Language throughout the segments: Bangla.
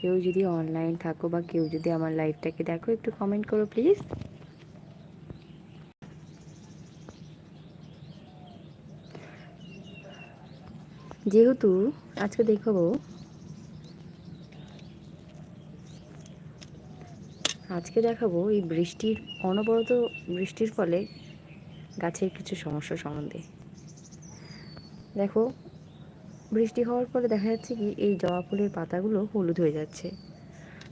কেউ যদি অনলাইন থাকো বা কেউ যদি আমার লাইভটাকে দেখো, একটু কমেন্ট করো প্লিজ যেহেতু আজকে দেখাবো আজকে দেখাবো এই বৃষ্টির, অনবরত বৃষ্টির ফলে গাছের কিছু সমস্যা সম্বন্ধে। দেখো বৃষ্টি হওয়ার ফলে দেখা যাচ্ছে কি এই জবা ফুলের পাতাগুলো হলুদ হয়ে যাচ্ছে।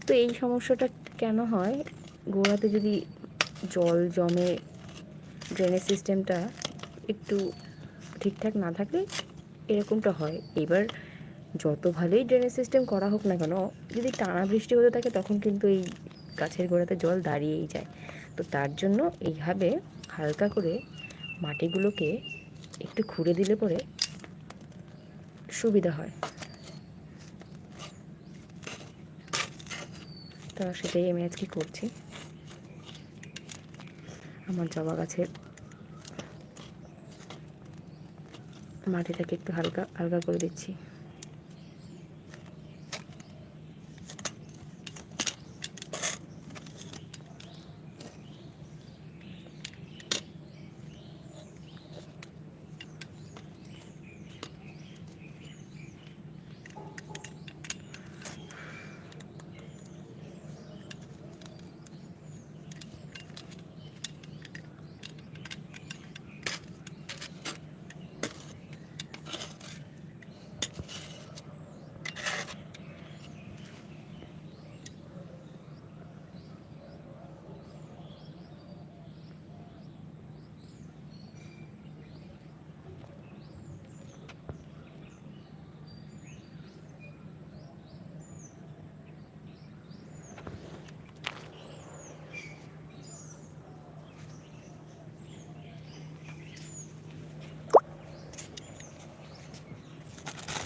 তো এই সমস্যাটা কেন হয়? গোড়াতে যদি জল জমে ড্রেনেজ সিস্টেমটা একটু ঠিকঠাক না থাকলে এরকমটা হয়। এবার যত ভালোই ড্রেনেজ সিস্টেম করা হোক না কেন, যদি টানা বৃষ্টি হতে থাকে তখন কিন্তু এই গাছের গোড়াতে জল দাঁড়িয়েই যায়। তো তার জন্য এইভাবে হালকা করে মাটিগুলোকে একটু খুঁড়ে দিলে পরে সুবিধা হয়। তো সেটাই আমি আজকে করছি। আমার জবা গাছের মাটিটাকে একটু হালকা হালকা করে দিচ্ছি।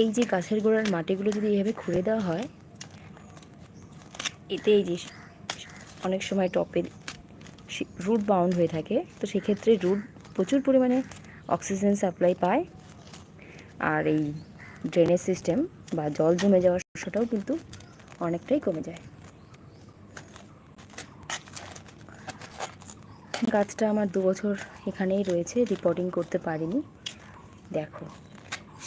এই যে গাছের গোড়ার মাটিগুলো যদি এইভাবে খুঁড়ে দেওয়া হয়, এতে এই যে অনেক সময় টপের রুট বাউন্ড হয়ে থাকে। তো সেক্ষেত্রে রুট প্রচুর পরিমাণে অক্সিজেন সাপ্লাই পায়। আর এই ড্রেনেজ সিস্টেম বা জল জমে যাওয়ার সমস্যাটাও কিন্তু অনেকটাই কমে যায়। গাছটা আমার দু বছর এখানেই রয়েছে রিপোর্টিং করতে পারিনি। দেখো।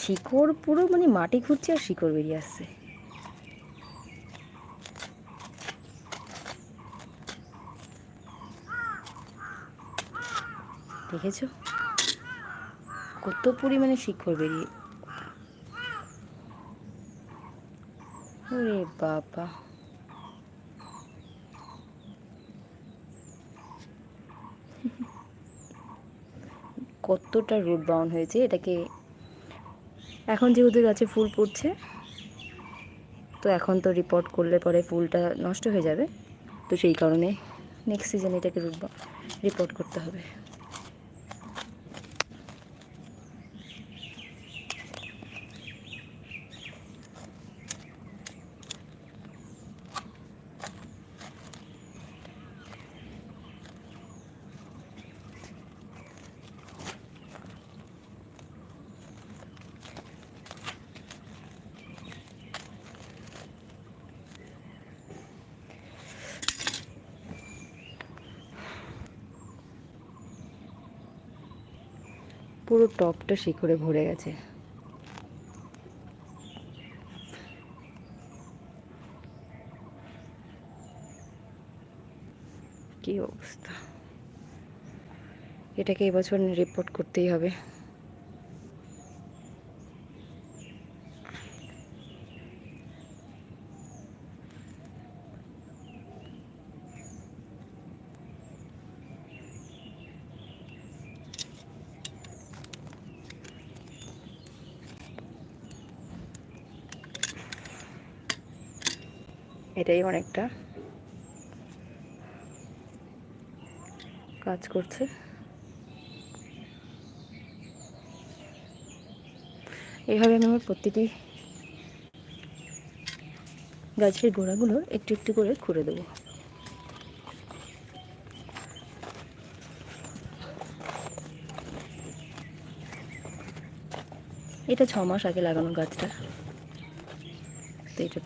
শিকড় পুরো মানে মাটি খুঁড়ছে আর শিকড় বেরিয়ে আসছে। দেখেছ? কত পরিমাণে শিকড় বেরিয়ে ওরে বাবা। কতটা রুট বাউন্ড হয়েছে এটাকে এখন যেহেতু গাছে ফুল পড়ছে, তো এখন তো রিপোর্ট করলে পরে ফুলটা নষ্ট হয়ে যাবে। তো সেই কারণে নেক্সট সিজনে এটাকে রিপোর্ট করতে হবে। পুরো টপটা শিখরে ভরে গেছে। কি অবস্থা? এটাকে এবছর রিপোর্ট করতেই হবে। এটাই অনেকটা। কাজ করছে। এইভাবে আমি আমার প্রতিটি গাছের গোড়াগুলো একটু একটু করে খুঁড়ে দেবো। এটা ছ মাস আগে লাগানো গাছটা। তো এটা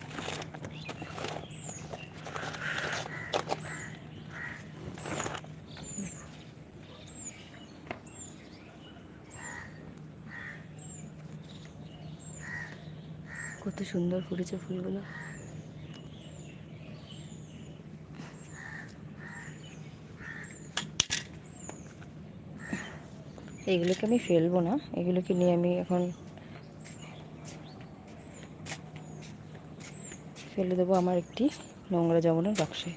কত সুন্দর ফুটেছে ফুলগুলো। এইগুলোকে আমি ফেলব না, এগুলোকে নিয়ে আমি এখন ফেলে দেবো আমার একটি নোংরা জমানোর বাক্সে।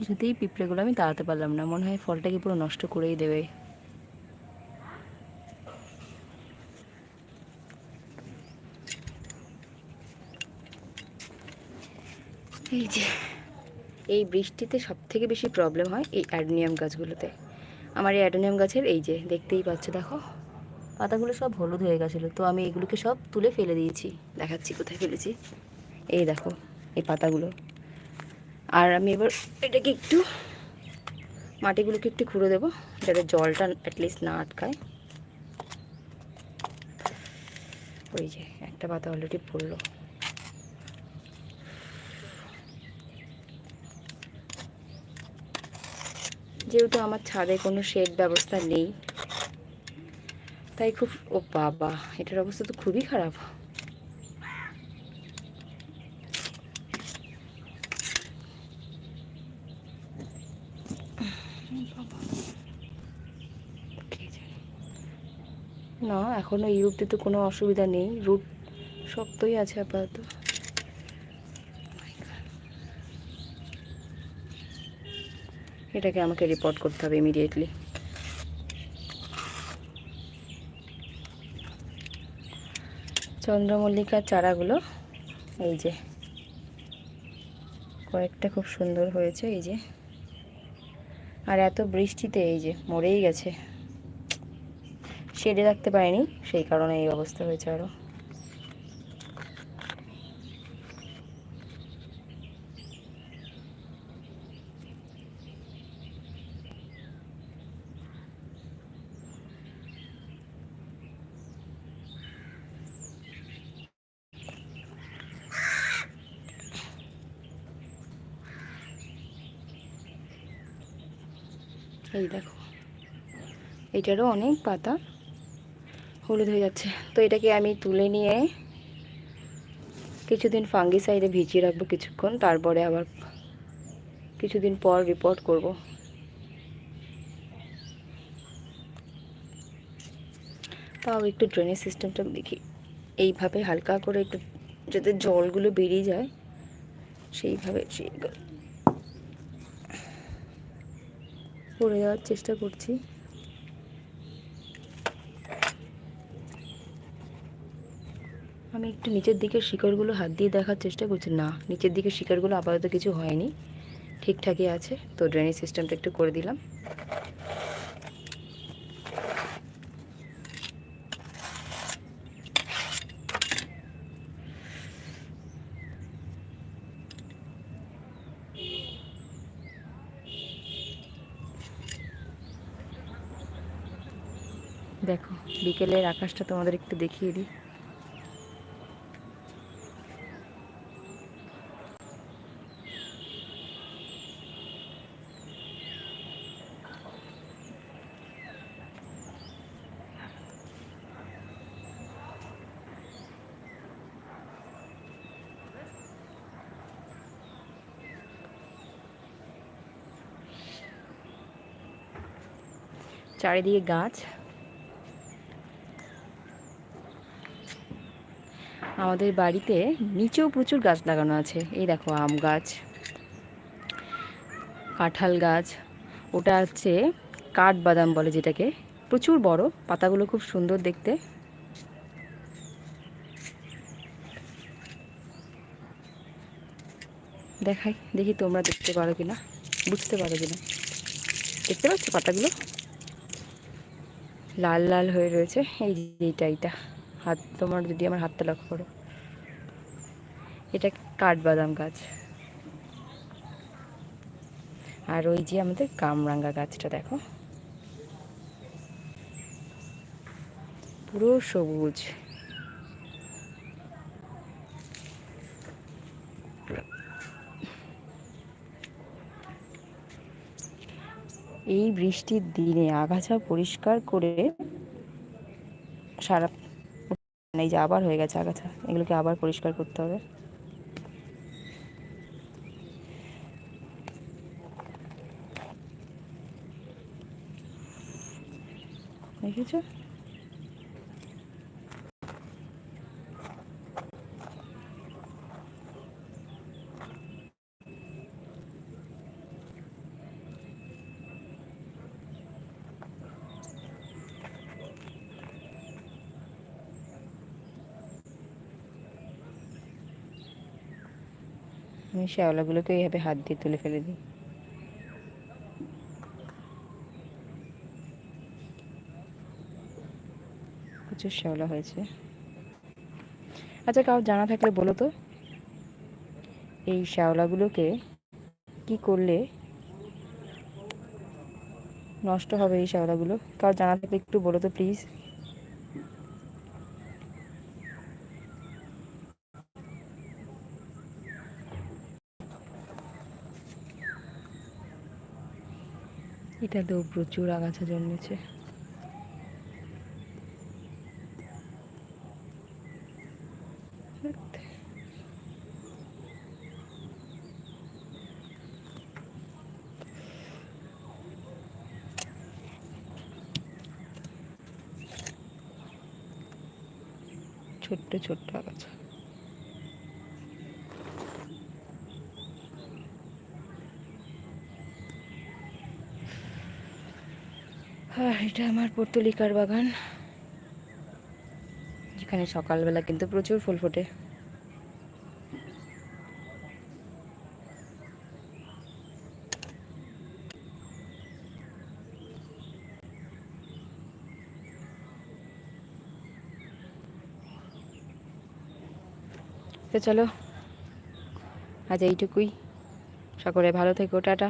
কিছুতেই পিঁপড়েগুলো আমি তাড়াতে পারলাম না। মনে হয় ফলটাকে পুরো নষ্ট করেই দেবে। এই যে, এই বৃষ্টিতে সব থেকে বেশি প্রবলেম হয় এই অ্যাডোনিয়াম গাছগুলোতে। আমার এই অ্যাডোনিয়াম গাছের এই যে, দেখতেই পাচ্ছ, দেখো। পাতাগুলো সব হলুদ হয়ে গেছিল, তো আমি এগুলোকে সব তুলে ফেলে দিয়েছি। দেখাচ্ছি কোথায় ফেলেছি। এই দেখো, এই পাতাগুলো। আর আমি এবার এটাকে একটু মাটিগুলোকে একটু খুঁড়ে দেবো, যাতে জলটা অ্যাটলিস্ট না আটকায়। ওই যে, একটা পাতা অলরেডি পড়ল। যেহেতু আমার ছাদে কোনো শেড ব্যবস্থা নেই, তাই খুব, ও বাবা, এটার অবস্থা তো খুবই খারাপ। না, এখনও এই রুটে তো কোনো অসুবিধা নেই। রুট শক্তই আছে আপাতত। এটাকে আমাকে রিপোর্ট করতে হবে ইমিডিয়েটলি চন্দ্রমল্লিকার চারাগুলো, এই যে, কয়েকটা খুব সুন্দর হয়েছে, এই যে। আর এত বৃষ্টিতে এই যে, মরেই গেছে। শেডে রাখতে পারিনি সেই কারণে এই অবস্থা হয়েছে আরও এই দেখো এটারও অনেক পাতা। হলুদ হয়ে যাচ্ছে। তো এটাকে আমি তুলে নিয়ে কিছুদিন ফাঙ্গি সাইডে ভিজিয়ে রাখব কিছুক্ষণ, তারপরে আবার কিছুদিন পর রিপোর্ট করব। তাও একটু ড্রেনেজ সিস্টেমটা দেখি। এইভাবে হালকা করে একটু যাতে জলগুলো বেরিয়ে যায়, সেইভাবে সেই করে দেওয়ার চেষ্টা করছি। আমি একটু নিচের দিকে শিকড়গুলো হাত দিয়ে দেখার চেষ্টা করছি। না, নিচের দিকে শিকড়গুলো আপাতত কিছু হয়নি। ঠিকঠাকই আছে। তো ড্রেনেজ সিস্টেমটা একটু করে দিলাম। দেখো, বিকেলের আকাশটা তোমাদের একটু দেখিয়ে দিই। চারিদিকে গাছ। আমাদের বাড়িতে নিচেও প্রচুর গাছ লাগানো আছে। এই দেখো, আম গাছ, কাঁঠাল গাছ, ওটা হচ্ছে কাঠবাদাম বলে যেটাকে। প্রচুর বড়, পাতাগুলো খুব সুন্দর দেখতে। দেখাই, দেখি তোমরা দেখতে পারো কিনা, বুঝতে পারো কিনা। দেখতে পাচ্ছ পাতাগুলো? লাল লাল হয়ে রয়েছে। এই যে এইটা এইটা। হাত, তোমার যদি আমার হাতটা লক্ষ্য করো। এটা কাঠবাদাম গাছ। আর ওই যে আমাদের কামরাঙ্গা গাছটা, দেখো। পুরো সবুজ। এই বৃষ্টির দিনে আগাছা পরিষ্কার করে সারা এই যে আবার হয়ে গেছে আগাছা, এগুলোকে আবার পরিষ্কার করতে হবে। দেখেছ? আমি শ্যাওলাগুলোকে এইভাবে হাত দিয়ে তুলে ফেলে দিই। প্রচুর শ্যাওলা হয়েছে। আচ্ছা কাউ জানা থাকলে বলো তো, এই শ্যাওলাগুলোকে কি করলে নষ্ট হবে এই শ্যাওলাগুলো? কাউ জানা থাকলে একটু বলো তো, প্লিজ। এটাতেও প্রচুর আগাছা জন্মেছে। ছোট্ট ছোট্ট আগাছা হ্যাঁ এটা আমার পর্তলিকার বাগান। যেখানে সকালবেলা কিন্তু প্রচুর ফুল ফোটে। তো চলো, আজ এইটুকুই। সকলে ভালো থেকো, টাটা।